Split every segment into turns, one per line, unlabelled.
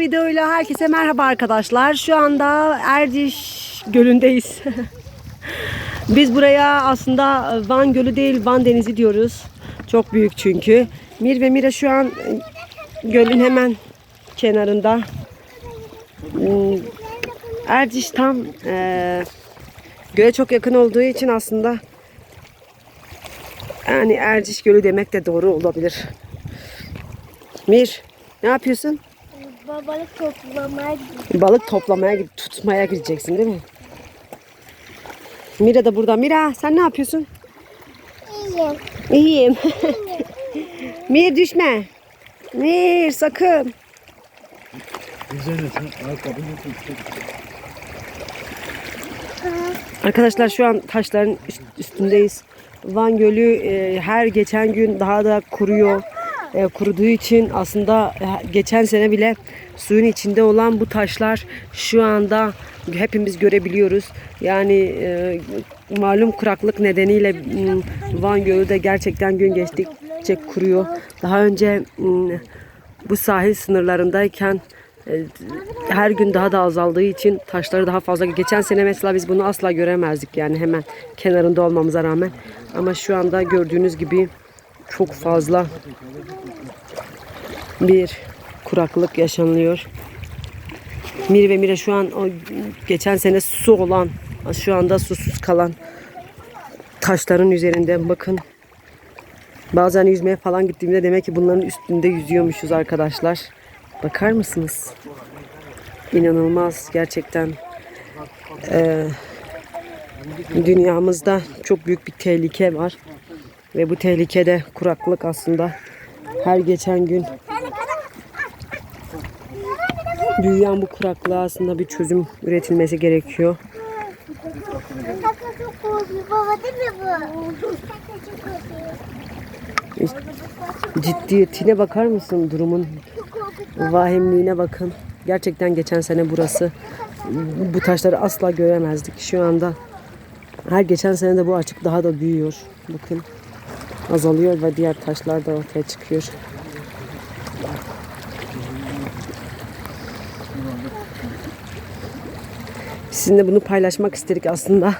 videoyla herkese merhaba arkadaşlar. Şu anda Erciş Gölü'ndeyiz. Biz buraya aslında Van Gölü değil Van Denizi diyoruz. Çok büyük çünkü. Mir ve Mira şu an gölün hemen kenarında. Hmm, Erciş tam e, göle çok yakın olduğu için aslında yani Erciş Gölü demek de doğru olabilir. Mir ne yapıyorsun?
Babalık toplamaya gidiyor.
Balık toplamaya, gid- tutmaya gideceksin değil mi? Mira da burada. Mira sen ne yapıyorsun?
İyiyim.
İyiyim. Mir düşme. Mir sakın. Arkadaşlar şu an taşların üst- üstündeyiz. Van Gölü e, her geçen gün daha da kuruyor. E, kuruduğu için aslında e, geçen sene bile suyun içinde olan bu taşlar şu anda hepimiz görebiliyoruz. Yani e, malum kuraklık nedeniyle Van Gölü de gerçekten gün geçtikçe kuruyor. Daha önce bu sahil sınırlarındayken e, her gün daha da azaldığı için taşları daha fazla. Geçen sene mesela biz bunu asla göremezdik yani hemen kenarında olmamıza rağmen. Ama şu anda gördüğünüz gibi çok fazla bir kuraklık yaşanılıyor. Mir ve Mire şu an o geçen sene su olan, şu anda susuz kalan taşların üzerinde bakın. Bazen yüzmeye falan gittiğimde demek ki bunların üstünde yüzüyormuşuz arkadaşlar. Bakar mısınız? İnanılmaz gerçekten. Ee, dünyamızda çok büyük bir tehlike var. Ve bu tehlikede kuraklık aslında her geçen gün büyüyen bu kuraklığa aslında bir çözüm üretilmesi gerekiyor. Ciddiyetine bakar mısın durumun vahimliğine bakın. Gerçekten geçen sene burası bu taşları asla göremezdik. Şu anda her geçen sene de bu açık daha da büyüyor. Bakın azalıyor ve diğer taşlar da ortaya çıkıyor. Sizinle bunu paylaşmak istedik aslında.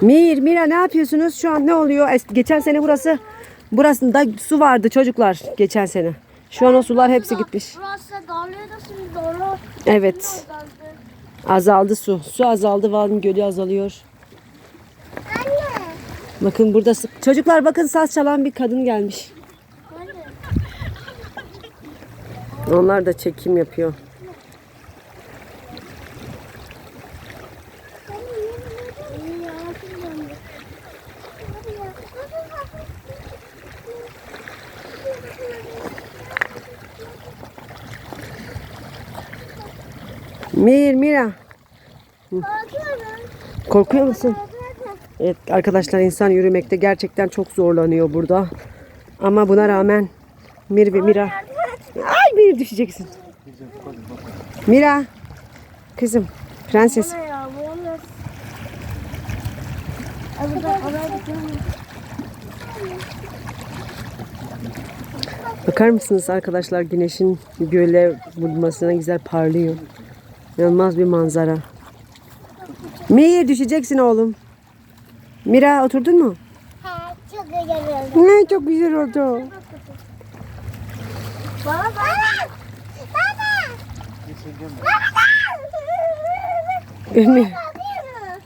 Mir, Mira ne yapıyorsunuz? Şu an ne oluyor? Es- Geçen sene burası burasında su vardı çocuklar geçen sene. Şu an o sular hepsi gitmiş.
Burası şimdi.
Evet. Azaldı su. Su azaldı. Van Gölü azalıyor. Bakın burada çocuklar bakın saz çalan bir kadın gelmiş. Onlar da çekim yapıyor. Mir, Mira. Korkuyor musun? Evet arkadaşlar insan yürümekte gerçekten çok zorlanıyor burada. Ama buna rağmen Mir ve Mira. Ay Mir düşeceksin. Mira. Kızım. Prenses. Bakar mısınız arkadaşlar güneşin göle vurmasına güzel parlıyor. İnanılmaz bir manzara. Mir düşeceksin oğlum. Mira oturdun mu?
Ha, çok iyi geliyor.
Ne çok güzel oldu.
Baba baba. Baba.
Emir,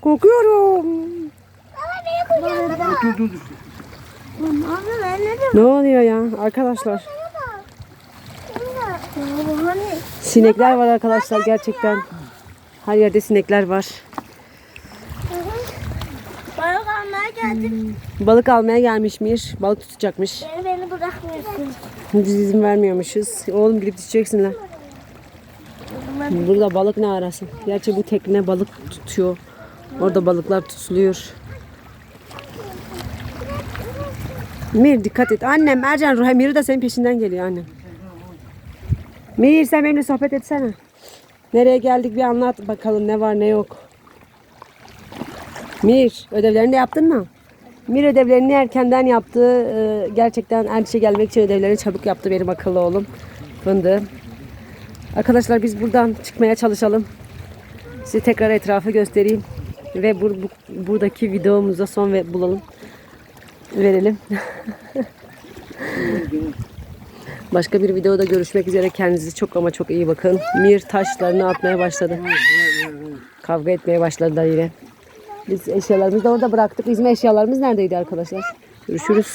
korkuyorum.
Baba beni kucağına.
Dur dur dur.
Abi ben ne
Ne oluyor ya arkadaşlar?
Baba ne?
Sinekler var arkadaşlar gerçekten. Her yerde sinekler var.
Balık geldim.
Balık almaya gelmiş Mir. Balık tutacakmış.
Beni beni bırakmıyorsun.
Biz izin vermiyormuşuz. Oğlum gidip düşeceksin lan. Burada balık ne arasın? Gerçi bu tekne balık tutuyor. Orada balıklar tutuluyor. Mir dikkat et. Annem Ercan Ruha Mir de senin peşinden geliyor annem. Mir sen benimle sohbet etsene. Nereye geldik bir anlat bakalım ne var ne yok. Mir ödevlerini de yaptın mı? Mir ödevlerini erkenden yaptı. Ee, gerçekten Erçe gelmek için ödevlerini çabuk yaptı benim akıllı oğlum. Fındı. Arkadaşlar biz buradan çıkmaya çalışalım. Size tekrar etrafı göstereyim. Ve bu, bu- buradaki videomuza son ve bulalım. Verelim. Başka bir videoda görüşmek üzere. Kendinize çok ama çok iyi bakın. Mir taşlarını atmaya başladı. Kavga etmeye başladılar yine. Biz eşyalarımızı da orada bıraktık. Bizim eşyalarımız neredeydi arkadaşlar? Görüşürüz.